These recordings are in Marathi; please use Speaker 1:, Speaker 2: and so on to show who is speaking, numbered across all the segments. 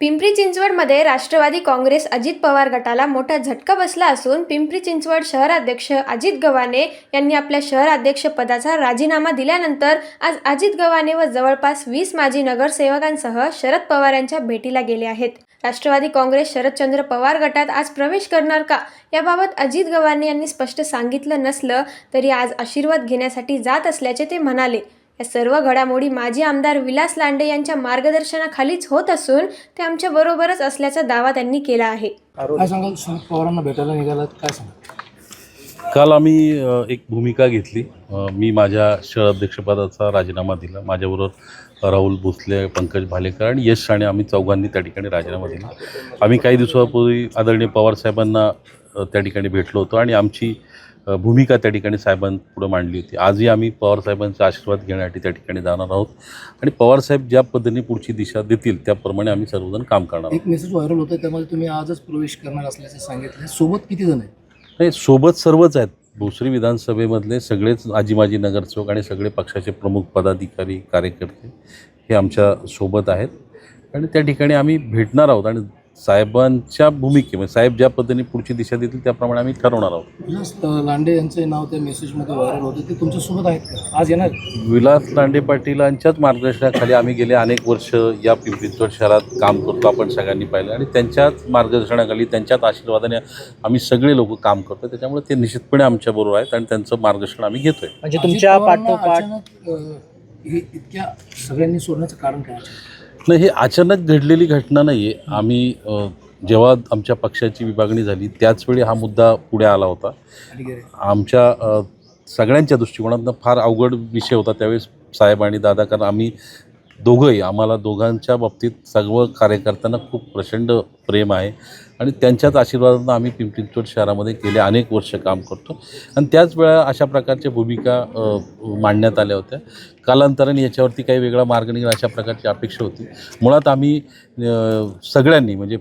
Speaker 1: पिंपरी चिंचवडमध्ये राष्ट्रवादी काँग्रेस अजित पवार गटाला मोठा झटका बसला असून पिंपरी चिंचवड शहराध्यक्ष अजित गव्हाणे यांनी आपल्या शहराध्यक्ष पदाचा राजीनामा दिल्यानंतर आज अजित गव्हाणे व जवळपास वीस माजी नगरसेवकांसह शरद पवार यांच्या भेटीला गेले आहेत. राष्ट्रवादी काँग्रेस शरदचंद्र पवार गटात आज प्रवेश करणार का? याबाबत अजित गव्हाणे यांनी स्पष्ट सांगितलं नसलं तरी आज आशीर्वाद घेण्यासाठी जात असल्याचे ते म्हणाले. या सर्व घडामोडी माजी आमदार विलास लांडे यांच्या मार्गदर्शनाखालीच होत असून ते आमच्या बरोबरच असल्याचा दावा त्यांनी केला आहे.
Speaker 2: काय सांगाल? शरद पवारांना भेटायला निघालात काय सांगाल?
Speaker 3: काल आम्ही एक भूमिका घेतली. मी माझ्या शहराध्यक्षपदाचा राजीनामा दिला. माझ्याबरोबर राहुल भोसले पंकज भालेकर आणि यश साणे आम्ही चौघांनी त्या ठिकाणी राजीनामा दिला. आम्ही काही दिवसापूर्वी आदरणीय पवारसाहेबांना त्या ठिकाणी भेटलो होतो आणि आमची भूमिका त्या ठिकाणी साहेबांपुढे मांडली होती. आजही आम्ही पवारसाहेबांचा आशीर्वाद घेण्यासाठी त्या ठिकाणी जाणार आहोत. आणि पवारसाहेब ज्या पद्धतीने पुढची दिशा देतील त्याप्रमाणे आम्ही सर्वजण काम करणार आहोत.
Speaker 2: एक मेसेज व्हायरल होतं त्यामध्ये तुम्ही आजच प्रवेश करणार असल्याचे सांगितले सोबत किती जण आहेत?
Speaker 3: नाही सोबत सर्वच आहेत. भोसरी विधानसभेमधले सगळेच आजी माजी नगरसेवक आणि सगळे पक्षाचे प्रमुख पदाधिकारी कार्यकर्ते हे आमच्यासोबत आहेत. आणि त्या ठिकाणी आम्ही भेटणार आहोत आणि साहेबांच्या भूमिकेमध्ये साहेब ज्या पद्धतीने पुढची दिशा देतील त्याप्रमाणे आम्ही ठरवणार आहोत.
Speaker 2: विलास अं, लांडे यांचे नाव त्या मेसेजमध्ये व्हायरल होते. ते तुमच्यासोबत आहेत का? आज येणार?
Speaker 3: विलास लांडे पाटीलांच्याच मार्गदर्शनाखाली आम्ही गेले अनेक वर्ष या पिंपरी चिंचवड शहरात काम करतो आपण सगळ्यांनी पाहिलं. आणि त्यांच्याच मार्गदर्शनाखाली त्यांच्याच आशीर्वादाने आम्ही सगळे लोक काम करतो त्याच्यामुळे ते निश्चितपणे आमच्याबरोबर आहेत आणि त्यांचं मार्गदर्शन आम्ही घेतोय.
Speaker 4: म्हणजे
Speaker 2: अजित
Speaker 4: तुमच्या
Speaker 2: पवारांना
Speaker 4: पाठोपाठ
Speaker 2: अचानक, अं, हे इतक्या सगळ्यांनी सोडण्याचं कारण काय?
Speaker 3: नाही हे अचानक घडलेली घटना नाही आहे आम्ही जेव्हा आमच्या पक्षाची विभागणी झाली त्याचवेळी हा मुद्दा पुढे आला होता. आमच्या सगळ्यांच्या दृष्टिकोनातनं फार अवघड विषय होता त्यावेळेस साहेब आणि दादा कारण आम्ही दोघंही आम्हाला दोघांच्या बाबतीत सर्व कार्यकर्त्यांना खूप प्रचंड प्रेम आहे. आणि त्यांच्याच आशीर्वादानं आम्ही पिंपरी शहरामध्ये गेले अनेक वर्ष काम करतो. आणि त्याच वेळा अशा प्रकारच्या भूमिका मांडण्यात आल्या होत्या. कालांतराने याच्यावरती काही वेगळा मार्ग निघेल अशा प्रकारची अपेक्षा होती. मुळात आम्ही सगळ्यांनी म्हणजे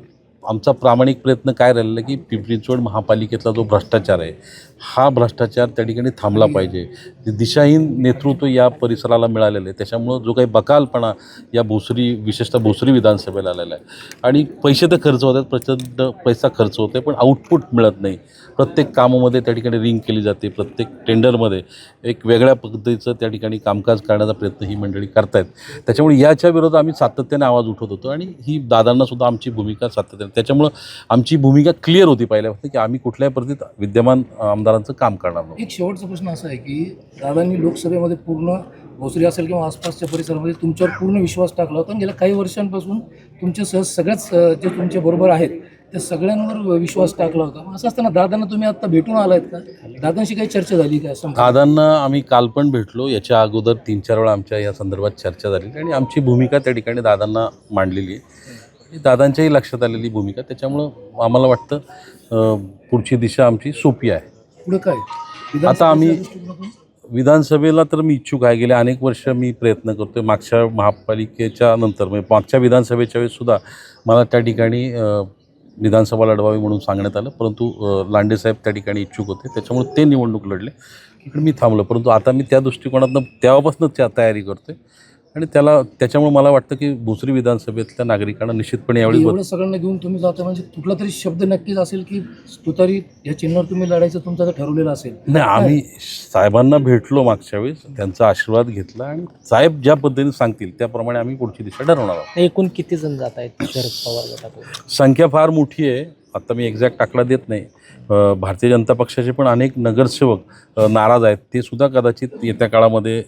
Speaker 3: आमचा प्रामाणिक प्रयत्न काय राहिलेला की पिंपरी चिंचवड महापालिकेतला जो भ्रष्टाचार आहे हा भ्रष्टाचार त्या ठिकाणी थांबला पाहिजे. दिशाहीन नेतृत्व या परिसराला मिळालेलं आहे त्याच्यामुळं जो काही बकालपणा या भोसरी विशेषतः भोसरी विधानसभेला आलेला आहे. आणि पैसे तर खर्च होतात प्रचंड पैसा खर्च होते पण आउटपुट मिळत नाही. प्रत्येक कामामध्ये त्या ठिकाणी रिंग केली जाते प्रत्येक टेंडरमध्ये एक वेगळ्या पद्धतीचं त्या ठिकाणी कामकाज करण्याचा प्रयत्न ही मंडळी करतायत. त्याच्यामुळे याच्या विरोधात आम्ही सातत्याने आवाज उठवत होतो आणि ही दादांनासुद्धा आमची भूमिका सातत्याने त्याच्यामुळं आमची भूमिका क्लिअर होती पहिल्यापासून की आम्ही कुठल्याही परिस्थितीत विद्यमान आमदारांचं काम करणार नाही
Speaker 2: एक शेवटचा प्रश्न असा आहे की दादांनी लोकसभेमध्ये पूर्ण भोसरी असेल किंवा आसपासच्या परिसरामध्ये तुमच्यावर पूर्ण विश्वास टाकला होता आणि गेल्या काही वर्षांपासून तुमच्यासह सगळ्याच अं, जे तुमचे बरोबर आहेत त्या सगळ्यांवर विश्वास टाकला होता. मग असं असताना दादांना तुम्ही आता भेटून आलायत का? दादांशी काही चर्चा झाली का?
Speaker 3: दादांना आम्ही काल पण भेटलो. याच्या अगोदर तीन चार वेळा आमच्या या संदर्भात चर्चा झाली आणि आमची भूमिका त्या ठिकाणी दादांना मांडलेली आहे. दादांच्याही लक्षात आलेली भूमिका. त्याच्यामुळं आम्हाला वाटतं पुढची दिशा आमची सोपी आहे.
Speaker 2: पुढे काय?
Speaker 3: आता आम्ही-? विधानसभेला तर मी इच्छुक आहे. गेले अनेक वर्ष मी प्रयत्न करतो आहे मागच्या महापालिकेच्या नंतर म्हणजे मागच्या विधानसभेच्या वेळेससुद्धा मला त्या ठिकाणी विधानसभा लढवावी म्हणून सांगण्यात आलं. परंतु लांडेसाहेब त्या ठिकाणी इच्छुक होते. त्याच्यामुळे ते निवडणूक लढले. इकडे मी थांबलो. परंतु आता मी त्या दृष्टिकोनातनं तेव्हापासूनच त्या तयारी करतो आहे आणि त्याला त्याच्यामुळे मला वाटतं की भोसरी विधानसभेतल्या नागरिकांना निश्चितपणे यावेळी
Speaker 2: एवढं सगळ्यांना घेऊन तुम्ही जाता म्हणजे कुठला तरी शब्द नक्कीच असेल की तुतारी या चिन्हावर तुम्ही लढायचं तुमचं आता ठरवलेलं असेल.
Speaker 3: नाही आम्ही साहेबांना भेटलो मागच्या वेळेस त्यांचा आशीर्वाद घेतला आणि साहेब ज्या पद्धतीने सांगतील त्याप्रमाणे आम्ही पुढची दिशा ठरवणार आहोत.
Speaker 4: एकूण किती जण जात आहेत शरद पवार
Speaker 3: संख्या फार मोठी आहे. आता मी एक्झॅक्ट आकडा देत नाही. भारतीय जनता पक्षाचे पण अनेक नगरसेवक नाराज आहेत. ते सुद्धा कदाचित येत्या काळामध्ये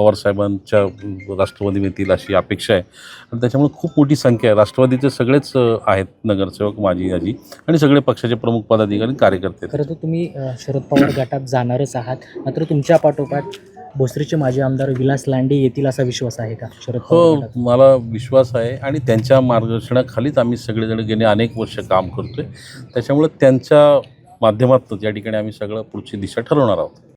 Speaker 3: पवारसाहेबांच्या राष्ट्रवादी येतील अशी अपेक्षा आहे. आणि त्याच्यामुळे खूप मोठी संख्या आहे. राष्ट्रवादीचे सगळेच आहेत नगरसेवक माजी आजी आणि सगळे पक्षाचे प्रमुख पदाधिकारी कार्यकर्ते.
Speaker 4: खरं तर तुम्ही शरद पवार गटात जाणारच आहात. मात्र तुमच्या पाठोपाठ भोसरीचे माजी आमदार विलास लांडे येतील असा विश्वास आहे का शरद
Speaker 3: हो मला विश्वास आहे. आणि त्यांच्या मार्गदर्शनाखालीच आम्ही सगळेजण गेले अनेक वर्ष काम करतोय. त्याच्यामुळे त्यांच्या माध्यमातून या ठिकाणी आम्ही सगळं पुढची दिशा ठरवणार आहोत.